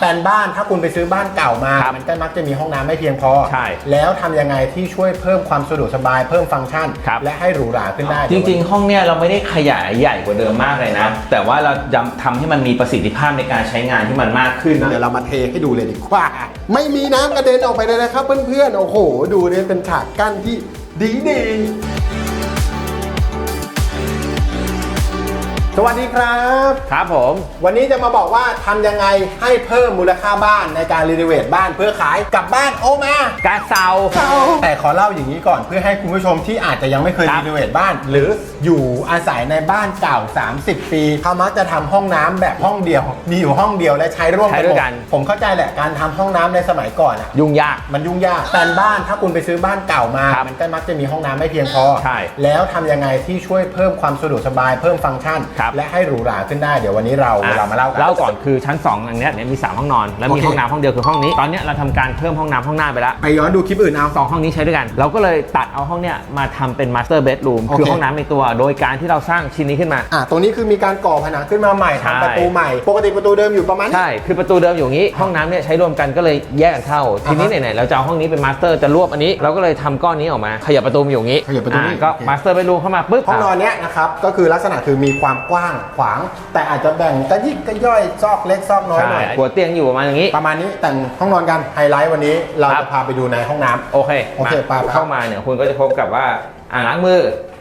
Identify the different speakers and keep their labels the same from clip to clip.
Speaker 1: แปลนบ้านถ้าคุณไปซื้อบ้านเก่ามา
Speaker 2: ครับ
Speaker 1: มันก็มักจะมีห้องน้ำไม่เพียงพอ
Speaker 2: ใช่
Speaker 1: แล้วทำยังไงที่ช่วยเพิ่มความสะดวกสบายเพิ่มฟังก์ชัน
Speaker 2: ครับ
Speaker 1: และให้หรูหราขึ้นได้
Speaker 2: จริงๆ ห้องเนี้ยเราไม่ได้ขยายใหญ่กว่าเดิมมากเลยนะ แต่ว่าเราจำทำให้มันมีประสิทธิภาพในการใช้งานที่มันมากขึ้น
Speaker 1: เดี๋ยวเรามาเทให้ดูเลยดีกว่า ไม่มีน้ำกระเด็นออกไปเลยนะครับเพื่อนๆ โอ้โห ดูเนี่ยเป็นฉากกั้นที่ดีดี สวัสดีครับ
Speaker 2: ครับผม
Speaker 1: วันนี้จะมาบอกว่าทำยังไงให้เพิ่มมูลค่าบ้านในการรีโนเวทบ้านเพื่อขายกลับบ้านโอมา
Speaker 2: กาเซา
Speaker 1: แต่ขอเล่าอย่างนี้ก่อนเพื่อให้คุณผู้ชมที่อาจจะยังไม่เคย
Speaker 2: ครับ
Speaker 1: รีโนเวทบ้าน หรืออยู่อาศัยในบ้านเก่า 30 ปีเขามักจะทำห้องน้ำแบบห้องเดียวมีอยู่ห้องเดียวและใช้ร่วม
Speaker 2: ใช้
Speaker 1: กัน
Speaker 2: ด้
Speaker 1: หม
Speaker 2: วย
Speaker 1: ด
Speaker 2: กัน
Speaker 1: ผมเข้าใจแหละการทำห้องน้ำในสมัยก่อนอะ
Speaker 2: ยุ่งยาก
Speaker 1: มันยุ่งยากแปลนบ้านถ้าคุณไปซื้อบ้านเก่ามา
Speaker 2: ครับ
Speaker 1: มันก็มักจะมีห้องน้ำไม่เพียงพอ
Speaker 2: ใช่
Speaker 1: แล้วทำยังไงที่ช่วยเพิ่มความสะดวกสบายเพิ่มฟังก์ชัน
Speaker 2: ครับ
Speaker 1: และให้หรูหราขึ้นได้เดี๋ยววันนี้เรา
Speaker 2: อะ
Speaker 1: เรามาเล่ากัน
Speaker 2: เล่าก่อนคือชั้น 2 อันเนี้ยเนี่ยมี 3 ห้องนอน แล้วมี
Speaker 1: โอเค
Speaker 2: ห้องน้ำห้องเดียวคือห้องนี้ ตอนเนี้ยเราทำการเพิ่มห้องน้ำห้องหน้าไปแล้ว
Speaker 1: ไปย้อนดูคลิปอื่นเอา
Speaker 2: สองห้องนี้ใช้ด้วยกัน เราก็เลยตัดเอาห้องเนี้ยมาทำเป็นมาสเตอร์เบดรูม
Speaker 1: โอเค
Speaker 2: คือห้องน้ำในตัว โดยการที่เราสร้างชิ้นนี้ขึ้นมา
Speaker 1: อะตรงนี้คือมีการก่อผนังขึ้นมาใหม่
Speaker 2: ใช่
Speaker 1: ทำประตูใหม่ ปกติประตูเดิมอยู่ประมาณนี้
Speaker 2: ใช่ คือประตูเดิมอยู่อย่างนี้ ห้องน้ำเนี่ยใช้รวมกันก็เลยแยกกันเข้า ทีนี้
Speaker 1: อ่าฮะ
Speaker 2: ไหนๆ เราจะเอาห้องนี้เป็นมาสเตอร์จะรวบอันนี้ เราก็เลยทำก้อนนี้ออกมา ขยับประตูมาอยู่อย่างนี้
Speaker 1: ขยับประตูนี่
Speaker 2: อ่าก็
Speaker 1: โอเค
Speaker 2: มาสเตอร์เบดรูมเข้ามาปุ๊บ
Speaker 1: ห้องนอนเนี้ยนะครับก็คือลักษณะคือมีความกว้างขวาง แต่อาจจะแบ่งกระยิกกระย่อยซอกเล็กซอกน้อย
Speaker 2: ใช่
Speaker 1: หน่อย
Speaker 2: หัวเตียงอยู่ประมาณอย่างนี้
Speaker 1: ประมาณนี้แต่งห้องนอนกันไฮไลท์วันนี้เรา
Speaker 2: ครั
Speaker 1: จะ
Speaker 2: บ
Speaker 1: พาไปดูในห้องน้ำ
Speaker 2: โอเค
Speaker 1: โอเค
Speaker 2: มา
Speaker 1: ไปๆ
Speaker 2: เข้ามาเนี่ยคุณก็จะพบกับว่าอ่างล้างมือ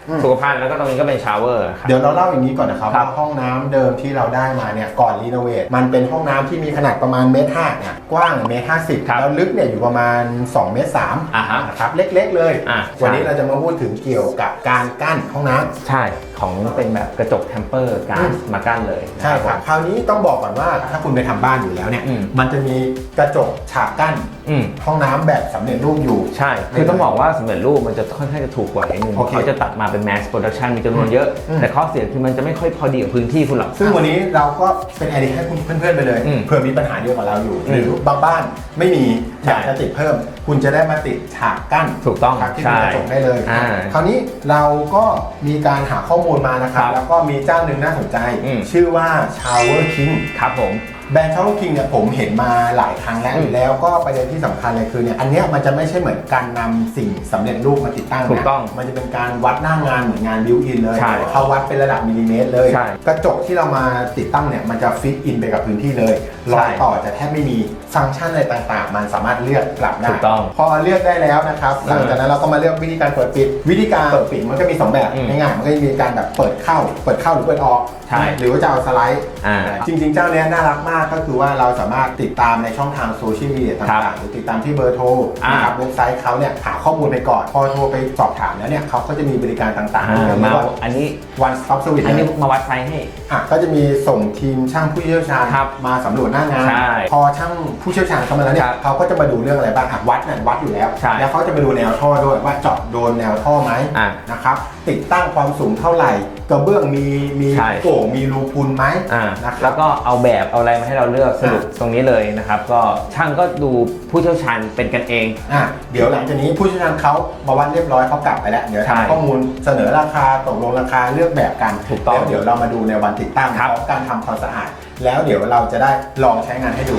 Speaker 2: อ
Speaker 1: ม
Speaker 2: สุขภัณฑ์แล้วก็ตรงนี้ก็เป็นชาวเวอร์ครับ
Speaker 1: เดี๋ยวเราเล่าอย่างนี้ก่อนนะครับ
Speaker 2: ครับ
Speaker 1: ว่าห้องน้ำเดิมที่เราได้มาเนี่ยก่อนรีโนเวทมันเป็นห้องน้ำที่มีขนาดประมาณเมตรห้าเนี่ยกว้างเมตรห้าสิบ
Speaker 2: ครับ
Speaker 1: แล้วลึกเนี่ยอยู่ประมาณ2เมตรสาม
Speaker 2: อ่าฮะ
Speaker 1: นะครับเล็กๆ เลย
Speaker 2: อะ
Speaker 1: วันนี้
Speaker 2: ใช่
Speaker 1: เราจะมาพูดถึงเกี่ยวกับการกั้นห้องน้ำ
Speaker 2: ใช่ของเป็นแบบกระจกเทมเปอร์ก๊า
Speaker 1: อื
Speaker 2: ซ
Speaker 1: ม
Speaker 2: มากั้นเลย
Speaker 1: ใช่ครับ
Speaker 2: ผม
Speaker 1: คราวนี้ต้องบอกก่อนว่าถ้าคุณไปทำบ้านอยู่แล้วเนี่ย
Speaker 2: อืม
Speaker 1: มันจะมีกระจกฉากกั้น
Speaker 2: อืม
Speaker 1: ห้องน้ำแบบสำเร็จรูปอยู่
Speaker 2: ใช่ คือต้องบอกว่าสำเร็จรูปมันจะค่อนข้างจะถูกกว่านิดนึง
Speaker 1: โอเค
Speaker 2: เขาจะตัดมาเป็น mass production มีจำนวนเยอะ
Speaker 1: อืม
Speaker 2: แต่ข้อเสียคือมันจะไม่ค่อยพอดีกับพื้นที่คุณหรอก
Speaker 1: ซึ่งวันนี้เราก็เป็นไอเดียให้คุณเพื่อนๆไปเลย
Speaker 2: อืม
Speaker 1: เผื่อมีปัญหาเดียวกับเราอยู่
Speaker 2: อืม
Speaker 1: หรือบางบ้านไม่มี
Speaker 2: ใช่
Speaker 1: อยากจะติดเพิ่ม คุณจะได้มาติดฉากกั้น
Speaker 2: ถูกต้อง
Speaker 1: ฉากที่เป็นกระจก
Speaker 2: ใช่
Speaker 1: ได้เลย
Speaker 2: อ่า
Speaker 1: คราวนี้เราก็มีการหาข้อมูลมานะครับ
Speaker 2: ครับ
Speaker 1: แล้วก็มีเจ้าหนึ่งน่าสนใจ
Speaker 2: อืม
Speaker 1: ชื่อว่า Shower King
Speaker 2: ครับผม
Speaker 1: แบรนด์ Shower King เนี่ยผมเห็นมาหลายครั้งแล้ว
Speaker 2: อืม
Speaker 1: แล้วก็ประเด็นที่สำคัญเลยคือเนี่ยอันเนี้ยมันจะไม่ใช่เหมือนการนำสิ่งสำเร็จรูปมาติดตั้งนะ
Speaker 2: ถูกต้อง
Speaker 1: มันจะเป็นการวัดหน้างานเหมือนงานบิวอินเลย
Speaker 2: ใช่
Speaker 1: เขาวัดเป็นระดับมิลลิเมตรเลย
Speaker 2: ใช่
Speaker 1: กระจกที่เรามาติดตั้งเนี่ยมันจะฟิตอินไปกับพื้นที่เลยรอยต่อจะแทบไม่มีฟังก์ชันอะไรต่างๆ มันสามารถเลือกกลับได้
Speaker 2: ถูกต้อง
Speaker 1: พอเลือกได้แล้วนะครับหลังจากนั้นเราก็มาเลือกวิธีการเปิดปิด วิธีการเปิดปิดมันก็มีสองแบบ
Speaker 2: อืม
Speaker 1: ง่ายๆมันก็จะมีการแบบเปิดเข้า เปิดเข้าหรือเปิดออก
Speaker 2: ใช่
Speaker 1: หรือว่าจะเอาสไลด์
Speaker 2: อ่า
Speaker 1: จริงๆ เจ้าเนี้ยน่ารักมากก็คือว่าเราสามารถติดตามในช่องทางโซเชียลมีเดีย
Speaker 2: ครั
Speaker 1: ต่าง
Speaker 2: บ
Speaker 1: ๆหรือติดตามที่เบอร์โทร
Speaker 2: อ่า
Speaker 1: นะครับเว็บไซต์เขาเนี่ยหาข้อมูลไปก่อน พอโทรไปสอบถามแล้วเนี่ยเขาก็จะมีบริการต่างๆ
Speaker 2: อ่า
Speaker 1: เรียก
Speaker 2: มา
Speaker 1: ว่า
Speaker 2: อันนี้
Speaker 1: one stop service
Speaker 2: อันนี้
Speaker 1: เลย
Speaker 2: มาวัดไซส์ให้
Speaker 1: อะก็จะมีส่งทีมช่างผู้เชี่ยวชาญ
Speaker 2: ครับ
Speaker 1: มาสำรวจหน้างาน
Speaker 2: ใช่
Speaker 1: พอช่างผู้เชี่ยวชาญเข้ามาแล้วเนี่
Speaker 2: ค
Speaker 1: ย
Speaker 2: รับ
Speaker 1: เขาก็จะมาดูเรื่องอะไรบ้างอะวัดเนี่ยวัดอยู่แล้ว
Speaker 2: ใช่
Speaker 1: แล้วเขาจะมาดูแนวท่อด้วยว่าเจาะโดนแนวท่อไหม
Speaker 2: อะ
Speaker 1: นะครับติดตั้งความสูงเท่าไหร่กระเบื้องมีมี
Speaker 2: ใช่
Speaker 1: โก่งมีรูพุนไหม
Speaker 2: อ่า
Speaker 1: นะครับ
Speaker 2: แล้วก็เอาแบบเอาอะไรมาให้เราเลือกสรุป
Speaker 1: อ่า
Speaker 2: ตรงนี้เลยนะครับ ก็ช่างก็ดูผู้เชี่ยวชาญเป็นกันเอง
Speaker 1: อะเดี๋ยวหลังจากนี้ผู้เชี่ยวชาญเขามาวัดเรียบร้อยเขากลับไปแล้ว เดี๋ยว
Speaker 2: ใช่
Speaker 1: ทำข้อมูลเสนอราคาตกลงราคาเลือกแบบกัน
Speaker 2: ถูกต้อง
Speaker 1: แล้วเดี๋ยวเรามาดูในวันติดตั้ง
Speaker 2: ครับ
Speaker 1: พร้อมการทำความสะอาด แล้วเดี๋ยวเราจะได้ลองใช้งานให้ดู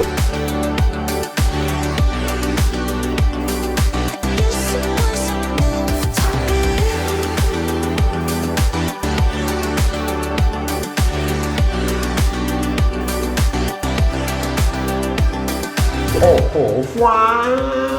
Speaker 1: โอ้โหว้า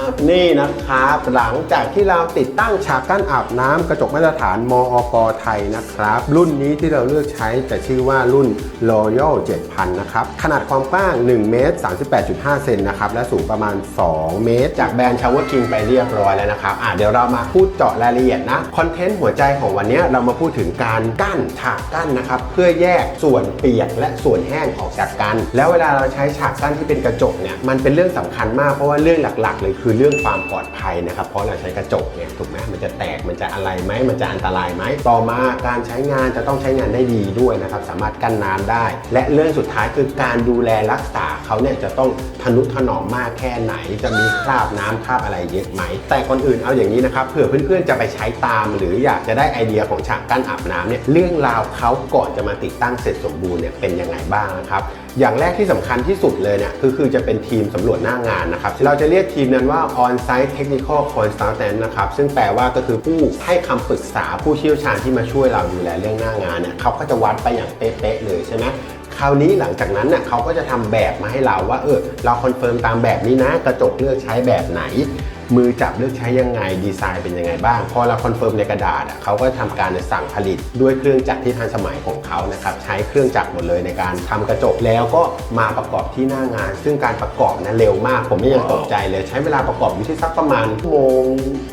Speaker 1: วนี่นะครับ หลังจากที่เราติดตั้งฉากกั้นอาบน้ำกระจกมาตรฐานมอกไทยนะครับ รุ่นนี้ที่เราเลือกใช้จะชื่อว่ารุ่น Royal 7000 นะครับ ขนาดความกว้าง 1 เมตร 38.5 เซนนะครับ และสูงประมาณ 2 เมตร จากแบรนด์ Shower King ไปเรียบร้อยแล้วนะครับอะเดี๋ยวเรามาพูดเจาะรายละเอียดนะคอนเทนต์หัวใจของวันนี้เรามาพูดถึงการกั้นฉากกั้นนะครับ เพื่อแยกส่วนเปียกและส่วนแห้งออกจากกัน แล้วเวลาเราใช้ฉากกั้นที่เป็นกระจกเนี่ยมันเป็นเรื่องสำคัญมากเพราะว่าเรื่องหลักๆ เลยคือเรื่องความปลอดภัยนะครับ เพราะเราใช้กระจกเนี่ยถูกไหมมันจะแตกมันจะอะไรไหมมันจะอันตรายไหมต่อมาการใช้งานจะต้องใช้งานได้ดีด้วยนะครับ สามารถกั้นน้ำได้ และเรื่องสุดท้ายคือการดูแลรักษาเขาเนี่ยจะต้องทนุถนอมมากแค่ไหน จะมีคราบน้ำคราบอะไรเยอะไหม แต่ก่อนอื่นเอาอย่างนี้นะครับเผื่อเพื่อนๆจะไปใช้ตาม หรืออยากจะได้ไอเดียของฉากกั้นอาบน้ำเนี่ยเรื่องราวเขาก่อนจะมาติดตั้งเสร็จสมบูรณ์เนี่ยเป็นยังไงบ้างนะครับ อย่างแรกที่สำคัญที่สุดเลยเนี่ยคือคือจะเป็นทีมสำรวจหน้างานนะครับเราจะเรียกทีมนั้นว่า on-site technical consultant นะครับซึ่งแปลว่าก็คือผู้ให้คำปรึกษาผู้เชี่ยวชาญที่มาช่วยเราดูแลเรื่องหน้างานเนี่ยเขาก็จะวัดไปอย่างเป๊ะๆเลยใช่ไหมคราวนี้หลังจากนั้นเน่ยเขาก็จะทำแบบมาให้เราว่าเออเราคอนเฟิร์มตามแบบนี้นะ กระจกเลือกใช้แบบไหน มือจับเลือกใช้ยังไงดีไซน์เป็นยังไงบ้าง พอเราคอนเฟิร์มในกระดาษอะเขาก็ทำการสั่งผลิตด้วยเครื่องจักรที่ทันสมัยของเขานะครับใช้เครื่องจักรหมดเลยในการทำกระจกแล้วก็มาประกอบที่หน้างาน ซึ่งการประกอบนะเร็วมาก ผมนี่ยังตกใจเลย ใช้เวลาประกอบอยู่ที่สักประมาณชั่วโมง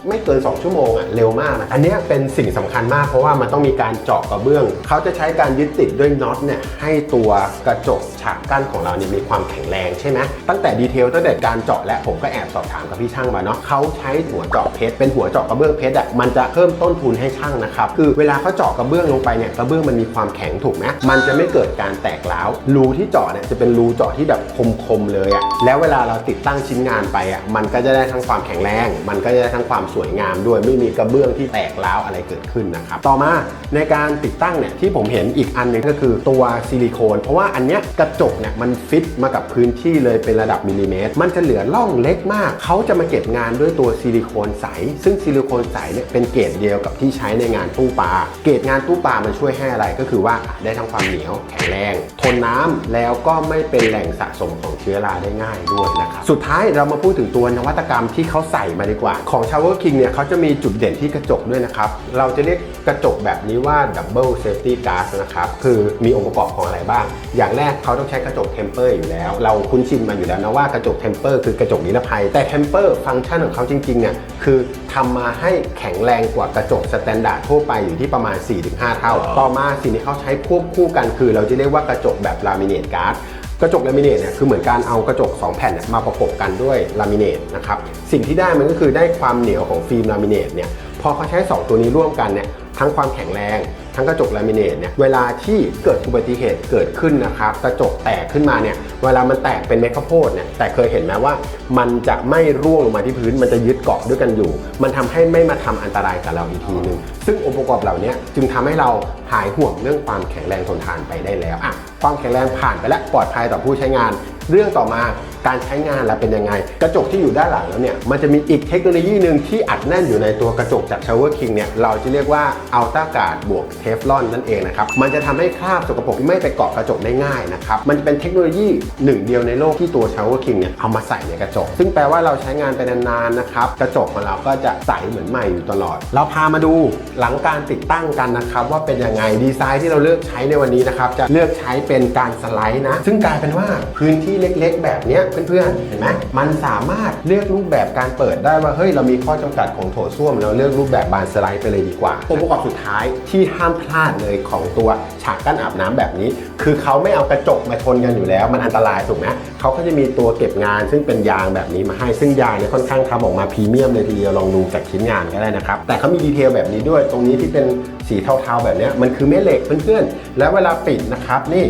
Speaker 1: ไม่เกิน 2 ชั่วโมงอะเร็วมากนะอันนี้เป็นสิ่งสำคัญมากเพราะว่ามันต้องมีการเจาะกระเบื้อง เขาจะใช้การยึดติดด้วยน็อตเนี่ยให้ตัวกระจกฉากกั้นของเราเนี่ยมีความแข็งแรงใช่ไหมตั้งแต่ดีเทลตั้งแต่การเจาะและผมก็แอบสอบถามกับพี่ช่างมาเนาะเขาใช้หัวเจาะเพชรเป็นหัวเจาะกระเบื้องเพชรอะมันจะเพิ่มต้นทุนให้ช่างนะครับคือเวลาเขาเจาะกระเบื้องลงไปเนี่ยกระเบื้องมันมีความแข็งถูกไหมมันจะไม่เกิดการแตกร้าวรูที่เจาะเนี่ยจะเป็นรูเจาะที่แบบคมๆเลยอะแล้วเวลาเราติดตั้งชิ้นงานไปอะมันก็จะได้ทั้งความแข็งแรง มันก็จะได้ทั้งความสวยงามด้วยไม่มีกระเบื้องที่แตกร้าวอะไรเกิดขึ้นนะครับต่อมาในการติดตั้งเนี่ยที่ผมเห็นอีกอันหนึงก็คือตัวซิลิโคน เพราะว่าอันเนี้ยกระจกเนี่ยมันฟิตมากับพื้นที่เลยเป็นระดับมิลลิเมตร มันจะเหลือร่องเล็กมาก เขาจะมาเก็บงานด้วยตัวซิลิโคนใส ซึ่งซิลิโคนใสเนี่ยเป็นเกรดเดียวกับที่ใช้ในงานตู้ปลา เกรดงานตู้ปลามันช่วยให้อะไรก็คือว่าได้ทั้งความเหนียวแข็งแรง ทนน้ำแล้วก็ไม่เป็นแหล่งสะสมของเชื้อราได้ง่ายด้วยนะครับสุดท้ายเรามาพูดถึงตัวนวัตกรรมที่เขาใส่มาดีกว่า ของชาวเวอร์คิงเนี่ยเขาจะมีจุดเด่นที่กระจกด้วยนะครับเราจะเรียก กระจกแบบนี้ว่า Double Safety Glass นะครับ คือมีองค์ประกอบของอะไรบ้าง อย่างแรกเขาต้องใช้กระจกเทมเปอร์อยู่แล้ว เราคุ้นชินมาอยู่แล้วนะว่ากระจกเทมเปอร์คือกระจกนิรภัย แต่เทมเปอร์ฟังก์ชันของเขาจริงๆเนี่ยคือทำมาให้แข็งแรงกว่ากระจกสแตนดาร์ดทั่วไปอยู่ที่ประมาณ 4-5 เท่า ต่อมาสิ่งที่เขาใช้ควบคู่กันคือ เราจะเรียกว่ากระจกแบบลามิเนตการ์ดกระจกลามิเนตเนี่ยคือเหมือนการเอากระจก 2 แผ่นเนี่ยมาประกบกันด้วยลามิเนตนะครับสิ่งที่ได้มันก็คือได้ความเหนียวของฟิล์มลามิเนตเนี่ย พอเขาใช้ 2 ตัวนี้ร่วมกันเนี่ยทั้งความแข็งแรง ทั้งกระจกลามิเนตเนี่ยเวลาที่เกิดอุบัติเหตุเกิดขึ้นนะครับกระจกแตกขึ้นมาเนี่ยเวลามันแตกเป็นเม็ดข้าวโพดเนี่ยแต่เคยเห็นไหมว่ามันจะไม่ร่วงลงมาที่พื้น มันจะยึดเกาะด้วยกันอยู่ มันทำให้ไม่มาทำอันตรายกับเราอีกทีนึงซึ่งองค์ประกอบเหล่านี้จึงทำให้เราหายห่วงเรื่องความแข็งแรงทนทานไปได้แล้วอะความแข็งแรงผ่านไปแล้วปลอดภัยต่อผู้ใช้งาน เรื่องต่อมา การใช้งานแล้วเป็นยังไง กระจกที่อยู่ด้านหลังแล้วเนี่ยมันจะมีอีกเทคโนโลยีหนึ่งที่อัดแน่นอยู่ในตัวกระจกจาก Shower King เนี่ยเราจะเรียกว่าอัลต a าการ์ดบวกเทฟลอนนั่นเองนะครับมันจะทำให้คราบสกปรกไม่ไปเกาะกระจกได้ง่ายนะครับมันจะเป็นเทคโนโลยีหนึ่งเดียวในโลกที่ตัว Shower King เนี่ยเอามาใส่ในกระจก ซึ่งแปลว่าเราใช้งานไปนานๆนะครับกระจกของเราก็จะใสเหมือนใหม่อยู่ตลอด เราพามาดูหลังการติดตั้งกันนะครับว่าเป็นยังไงดีไซน์ที่เราเลือกใช้ในวันนี้นะครับจะเลือกใช้เป็นการสไลด์นะซึ่งกลายเป็นว่าพื้นที่เล็ก ๆ แบบนี้เพื่อนๆ เห็นไหมมันสามารถเลือกรูปแบบการเปิดได้ว่าเฮ้ยเรามีข้อจำกัดของโถส้วมเราเลือกรูปแบบบานสไลด์ไปเลยดีกว่าองค์ประกอบสุดท้ายที่ห้ามพลาดเลยของตัวฉากกั้นอาบน้ำแบบนี้ คือเขาไม่เอากระจกมาชนกันอยู่แล้ว มันอันตรายถูกไหมเขาก็จะมีตัวเก็บงาน ซึ่งเป็นยางแบบนี้มาให้ซึ่งยางเนี่ยค่อนข้างทำออกมาพรีเมียมเลยทีเดียวลองดูจากชิ้นงานก็ได้นะครับแต่เขามีดีเทลแบบนี้ด้วยตรงนี้ที่เป็นสีเทาๆแบบเนี้ยมันคือแม่เหล็กเพื่อนๆแล้วเวลาปิดนะครับนี่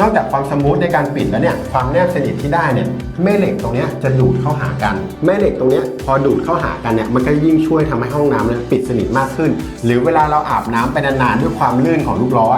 Speaker 1: นอกจากความสมูทในการปิดแล้วเนี่ยความแนบสนิทที่ได้เนี่ยแม่เหล็กตรงนี้จะดูดเข้าหากัน แม่เหล็กตรงนี้พอดูดเข้าหากันเนี่ยมันก็ยิ่งช่วยทำให้ห้องน้ำเนี่ยปิดสนิทมากขึ้น หรือเวลาเราอาบน้ำไปนานๆด้วยความลื่นของลูกล้อ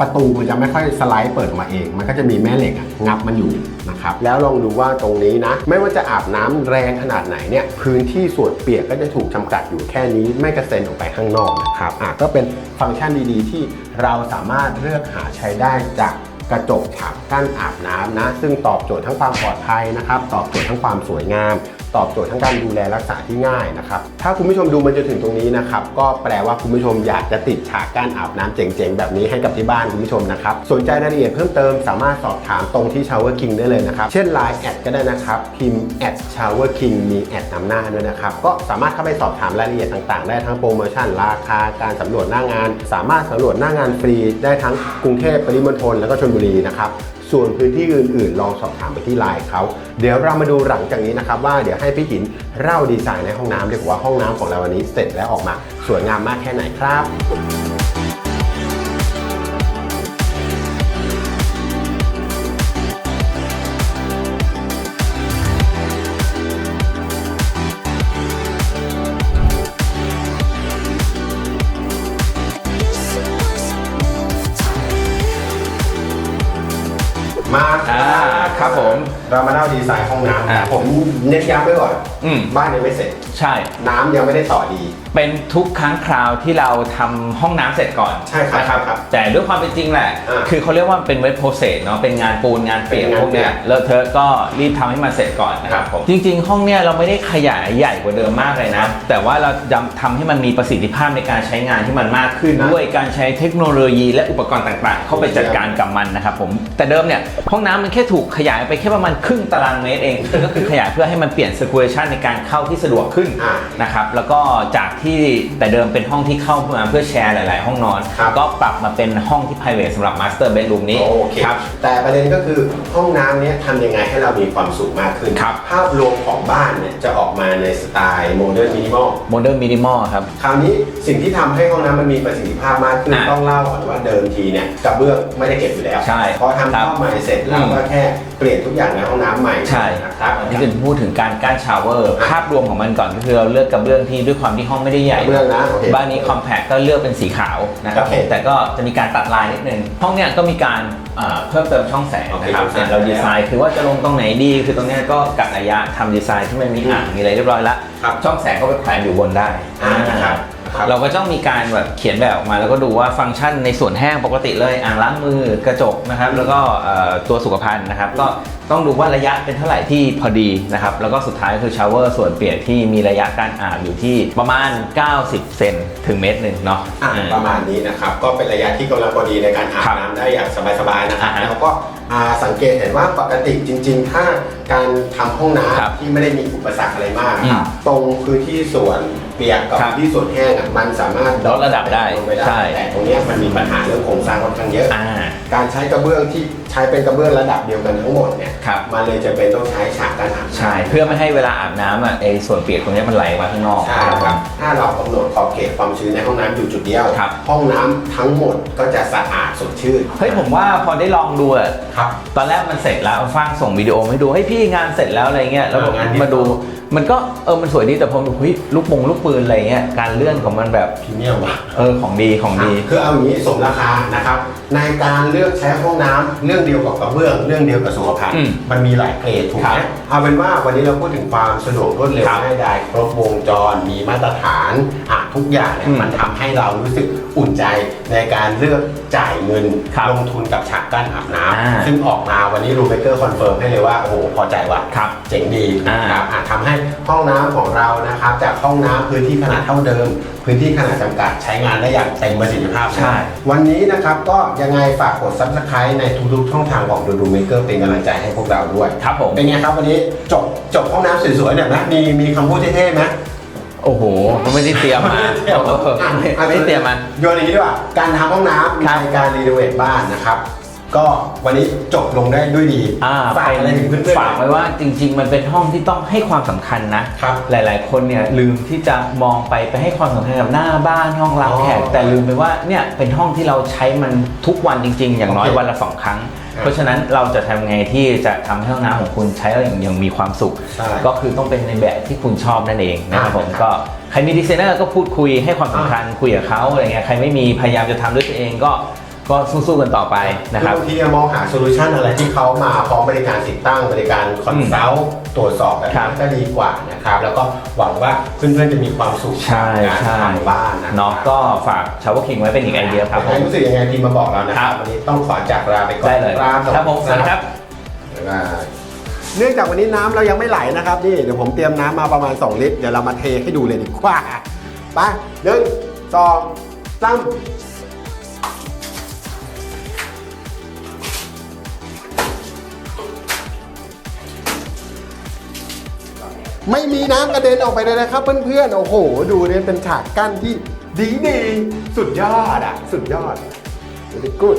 Speaker 1: ประตูมันจะไม่ค่อยสไลด์เปิดออกมาเอง มันก็จะมีแม่เหล็กงับมันอยู่นะครับ แล้วลองดูว่าตรงนี้นะ ไม่ว่าจะอาบน้ำแรงขนาดไหนเนี่ย พื้นที่ส่วนเปียกก็จะถูกจำกัดอยู่แค่นี้ ไม่กระเซ็นออกไปข้างนอกนะครับ อะก็เป็นฟังก์ชันดีๆ ที่เราสามารถเลือกหาใช้ได้จาก กระจกฉากกั้นอาบน้ำนะ ซึ่งตอบโจทย์ทั้งความปลอดภัยนะครับ ตอบโจทย์ทั้งความสวยงาม ตอบโจทย์ทั้งการดูแลรักษาที่ง่ายนะครับ ถ้าคุณผู้ชมดูมันจนถึงตรงนี้นะครับ ก็แปลว่าคุณผู้ชมอยากจะติดฉากกั้นอาบน้ำเจ๋งๆ แบบนี้ให้กับที่บ้านคุณผู้ชมนะครับ สนใจรายละเอียดเพิ่มเติมสามารถสอบถามตรงที่ Shower King ได้เลยนะครับ เช่น Line แอดก็ได้นะครับ พิมพ์ at Shower King มีแอดนำหน้าด้วยนะครับ ก็สามารถเข้าไปสอบถามรายละเอียดต่างๆ ได้ทั้งโปรโมชั่นราคาการสำรวจหน้างาน สามารถสำรวจหน้างานฟรีได้ทั้งกรุงเทพปริมณฑลแล้วก็ชลบุรีนะครับ ส่วนพื้นที่อื่นๆ ลองสอบถามไปที่ไลน์เขาเดี๋ยวเรามาดูหลังจากนี้นะครับว่าเดี๋ยวให้พี่หินเล่าดีไซน์ในห้องน้ำดีกว่าห้องน้ำของเราวันนี้เสร็จแล้วออกมาสวยงามมากแค่ไหนครับ มาค
Speaker 2: รับ
Speaker 1: ผมเรามาเล่าดีไซน์ห้องน้ำผมเน้นย้ำไว้ก่อนบ้านยังไม่เสร็จ
Speaker 2: ใช่
Speaker 1: น้ำยังไม่ได้ต่อดี
Speaker 2: เป็นทุกครั้งคราวที่เราทำห้องน้ำเสร็จก่อน
Speaker 1: ใช่ครับ
Speaker 2: นะครับ
Speaker 1: ครับ
Speaker 2: แต่ด้วยความเป็นจริงแหละ
Speaker 1: อ่า
Speaker 2: คือเขาเรียกว่าเป็นเวทโปรเซสเนาะเป็นงานปูนงานเปียก
Speaker 1: เป็นงาน
Speaker 2: พวกเนี้ย
Speaker 1: เปียก
Speaker 2: เลอะเทอะก็รีบทำให้มันเสร็จก่อนนะครับ
Speaker 1: ครับ
Speaker 2: ผมจริง ๆ ห้องเนี้ยเราไม่ได้ขยายใหญ่กว่าเดิมมากเลยนะ แต่ว่าเราจำทำให้มันมีประสิทธิภาพในการใช้งานที่มันมากขึ้น
Speaker 1: นะ
Speaker 2: ด้วยการใช้เทคโนโลยีและอุปกรณ์ต่างๆ เข้าไปจัดการกับมันนะครับผมแต่เดิมเนี่ยห้องน้ำมันแค่ถูกขยายไปแค่ประมาณครึ่งตารางเมตรเอง ก็คือขยายเพื่อให้มันเปลี่ยน circulation ในการเข้าที่สะดวกขึ้น
Speaker 1: อ่า
Speaker 2: นะครับแล้วก็จากที่แต่เดิมเป็นห้องที่เข้ามาเพื่อแชร์หลาย ๆ ห้องนอน
Speaker 1: ครับ
Speaker 2: ก็ปรับมาเป็นห้องที่ private สำหรับ master bedroom นี้
Speaker 1: โอเค
Speaker 2: ครับ
Speaker 1: แต่ประเด็นก็คือห้องน้ำเนี้ยทำยังไงให้เรามีความสุขมากขึ้น
Speaker 2: ครับ
Speaker 1: ภาพรวมของบ้านเนี่ยจะออกมาในสไตล์โมเดิร์นมินิมอล
Speaker 2: modern minimal ครับ
Speaker 1: คราวนี้สิ่งที่ทำให้ห้องน้ำมันมีประสิทธิภาพมากขึ้น
Speaker 2: อะ
Speaker 1: ต้องเล่าก่อนว่าเดิมทีเนี่ยกระเบื้องไม่ได้เก็บอยู่แล้ว
Speaker 2: ใช่
Speaker 1: พอทำ
Speaker 2: ครับ
Speaker 1: เข้าใหม่เสร็จเรา
Speaker 2: อืม
Speaker 1: ก็แค่เปลี่ยนทุกอย่างในห้องน้ำใหม่
Speaker 2: ใช่
Speaker 1: นะครับ
Speaker 2: อันนี้จะพูดถึงการกั้นชาวเวอร์ ภาพรวมของมันก่อนก็คือเราเลือกกระเบื้องที่ด้วยความที่ห้องไม่ได้ใหญ่
Speaker 1: กระเบื้องนะโอเค
Speaker 2: บ้านนี้ compact ก็เลือกเป็นสีขาวนะครับ
Speaker 1: โอเค
Speaker 2: แต่ก็จะมีการตัดลายนิดนึงห้องเนี้ยก็มีการเอ่อเพิ่มเติมช่องแสงนะครับ
Speaker 1: โอเค
Speaker 2: เนี่ยเราดีไซน์คือว่าจะลงตรงไหนดี คือตรงเนี้ยก็กัดระยะทำดีไซน์ที่มันมีอ่างมีอะไรเรียบร้อยแล้ว
Speaker 1: ครับ
Speaker 2: ช่องแสงก็ไปแขวนอยู่บนได้
Speaker 1: อ่าครับ ครับ
Speaker 2: เราก็ต้องมีการแบบเขียนแบบออกมา แล้วก็ดูว่าฟังก์ชันในส่วนแห้งปกติเลยอ่างล้างมือกระจกนะครับ แล้วก็เอ่อตัวสุขภัณฑ์นะครับ ก็ต้องดูว่าระยะเป็นเท่าไหร่ที่พอดีนะครับ แล้วก็สุดท้ายก็คือชาวเวอร์ส่วนเปียกที่มีระยะการอาบอยู่ที่ประมาณ 90 เซนถึงเมตรหนึ่งเนาะ
Speaker 1: อะ
Speaker 2: อ่า
Speaker 1: ประมาณนี้นะครับ ก็เป็นระยะที่กำลังพอดีในการอาบ
Speaker 2: ครับ
Speaker 1: น้ำได้อย่างสบายๆนะครับ
Speaker 2: อ่าฮะ
Speaker 1: แล้วก็อ่าสังเกตเห็นว่าปกติจริง ๆ ถ้าการทำห้อง
Speaker 2: ครับ
Speaker 1: น้ำที่ไม่ได้มีอุปสรรคอะไรมากนะครับ
Speaker 2: อืม
Speaker 1: ตรงพื้นที่ส่วนเปียกกับ
Speaker 2: ครับ
Speaker 1: พื้นที่ส่วนแห้งอะมันสามารถ
Speaker 2: ลดระดับได้
Speaker 1: ลงไปได้
Speaker 2: ใช่
Speaker 1: แต่ตรงเนี้ยมันมีปัญหาเรื่องโครงสร้างค่อนข้างเยอะ
Speaker 2: อ่า
Speaker 1: การใช้กระเบื้องที่ ใช้เป็นกระเบื้องระดับเดียวกันทั้งหมดเนี่ย
Speaker 2: ครับ
Speaker 1: มันเลยจะเป็นต้องใช้ฉากกันอาบน้ำ
Speaker 2: ใช่ เพื่อไม่ให้เวลาอาบน้ำอะไอส่วนเปียกตรงเนี้ยมันไหลมาข้างนอก
Speaker 1: ใช่ครับ ถ้าเรากำหนดขอบเขตความชื้นในห้องน้ำอยู่จุดเดียว
Speaker 2: ครับ
Speaker 1: ห้องน้ำทั้งหมดก็จะสะอาดสดชื่น
Speaker 2: เฮ้ยผมว่าพอได้ลองดูอะ
Speaker 1: ครับ
Speaker 2: ตอนแรกมันเสร็จแล้วฟางส่งวิดีโอมาให้ดูให้ยพี่งานเสร็จแล้วอะไรเงี้ยแล้ว
Speaker 1: เอองานดี
Speaker 2: มาดู มันก็เออมันสวยดีแต่พอดูเฮ้ยลูกปงลูกปืนอะไรเงี้ยการเลื่อนของมันแบบ
Speaker 1: พรีเมียมว่ะ
Speaker 2: เออของดีของดี
Speaker 1: คือเอาอย่างนี้สมราคานะครับในการเลือกใช้ห้องน้ำเรื่องเดียวกับกระเบื้องเรื่องเดียวกับสุขภัณฑ์
Speaker 2: อืม
Speaker 1: มันมีหลายเกรดถูกไห
Speaker 2: ค
Speaker 1: ม
Speaker 2: รับ
Speaker 1: เอาเป็นว่าวันนี้เราพูดถึงความสะดวกรวดเร็ว
Speaker 2: ครับ
Speaker 1: ง่ายดายครบวงจรมีมาตรฐานอะทุกอย่างเนี่ย
Speaker 2: อืม
Speaker 1: มันทำให้เรารู้สึกอุ่นใจในการเลือกจ่ายเงิน
Speaker 2: ครับ
Speaker 1: ลงทุนกับฉากกั้นอาบน้
Speaker 2: อ่าำ
Speaker 1: ซึ่งออกมาวันนี้รูเบเกอร์คอนเฟิร์มให้เลยว่าโอ้โหพอใจว่ะ
Speaker 2: ครับ
Speaker 1: เจ๋งดี
Speaker 2: อ่า
Speaker 1: นะครับอะทำให้ห้องน้ำของเรานะครับจากห้องน้ำพื้นที่ขนาดเท่าเดิม พื้นที่ขนาดจำกัดใช้งานได้อย่างเต็มประสิทธิภาพ
Speaker 2: ใช่
Speaker 1: วันนี้นะครับก็ยังไงฝากกด subscribe ในทุกๆช่องทางของดูดูเมเกอร์เป็นกำลังใจให้พวกเราด้วย
Speaker 2: ครับผม
Speaker 1: เป็นไงครับวันนี้จบจบห้องน้ำสวยๆเนี่ยนะมีมีคำพูดเท่ๆไหม
Speaker 2: โอ้โหมันไม่ได้เตรียมมา
Speaker 1: เดี๋ยว
Speaker 2: เออ
Speaker 1: อะ
Speaker 2: ไม่
Speaker 1: อะ
Speaker 2: ไม่ได้เตรียมมา
Speaker 1: โยนอย่างนี้ดีกว่าการทำห้องน้ำ
Speaker 2: ครับ
Speaker 1: ในการรีโนเวทบ้านนะครับ ก็วันนี้จบลงได้ด้วยดี
Speaker 2: อ่า
Speaker 1: ฝากอะไรถึงเพื่อนๆ
Speaker 2: ฝากไว้ว่าจริง ๆ มันเป็นห้องที่ต้องให้ความสำคัญนะ
Speaker 1: ครับ
Speaker 2: หลาย ๆ คนเนี่ยลืมที่จะมองไปไปให้ความสำคัญกับหน้าบ้านห้องรับแขก
Speaker 1: อ๋อ
Speaker 2: แต่ลืมไปว่าเนี่ยเป็นห้องที่เราใช้มันทุกวันจริง ๆ อย่างน้อย
Speaker 1: โอเค
Speaker 2: วันละสองครั้ง
Speaker 1: อ่า
Speaker 2: เพราะฉะนั้นเราจะทำไงที่จะทำให้ห้องน้ำของคุณใช้แล้วอย่างยังมีความสุข
Speaker 1: ใช่
Speaker 2: ก็คือต้องเป็นในแบบที่คุณชอบนั่นเองนะครับ
Speaker 1: อ่า
Speaker 2: ผม
Speaker 1: ครับ
Speaker 2: ก็ใครมีดีไซเนอร์ก็พูดคุยให้ความสำคัญคุยกับเขาอะไรเงี้ยใครไม่มีพยายามจะทำด้วยตัวเองก็ ก็สู้ๆกันต่อไปนะครับ
Speaker 1: บางทีมองหาโซลูชันอะไรที่เขามาพร้อมบริการติดตั้งบริการคอนซัลท์ตรวจสอบแบบ
Speaker 2: ครั
Speaker 1: นี้
Speaker 2: บ
Speaker 1: ก็ดีกว่านะครับ แล้วก็หวังว่าเพื่อนๆจะมีความสุข
Speaker 2: ใช่
Speaker 1: กับ
Speaker 2: ใช่
Speaker 1: การทำบ้านนะ
Speaker 2: เนาะก็ฝากชาวคิงไว้เป็นอีกไอเดียครับผ
Speaker 1: ใคร
Speaker 2: ม
Speaker 1: รู้สึกยังไงพิมพ์มาบอกเรานะค
Speaker 2: ครั
Speaker 1: รับ
Speaker 2: บ
Speaker 1: วันนี้ต้องขอจากลาไปก่อน
Speaker 2: ได้เลย
Speaker 1: ครับ
Speaker 2: ครับผมสวัสดีครับ
Speaker 1: บ๊ายบายเนื่องจากวันนี้น้ำเรายังไม่ไหลนะครับนี่เดี๋ยวผมเตรียมน้ำมาประมาณ 2 ลิตรเดี๋ยวเรามาเทให้ดูเลยดีกว่าไปหนึ่งสองสาม ไม่มีน้ำกระเด็นออกไปเลยนะครับ เพื่อนๆ โอ้โห ดูเนี่ยเป็นฉากกั้นที่ดีดีๆสุดยอดอะ สุดยอด very good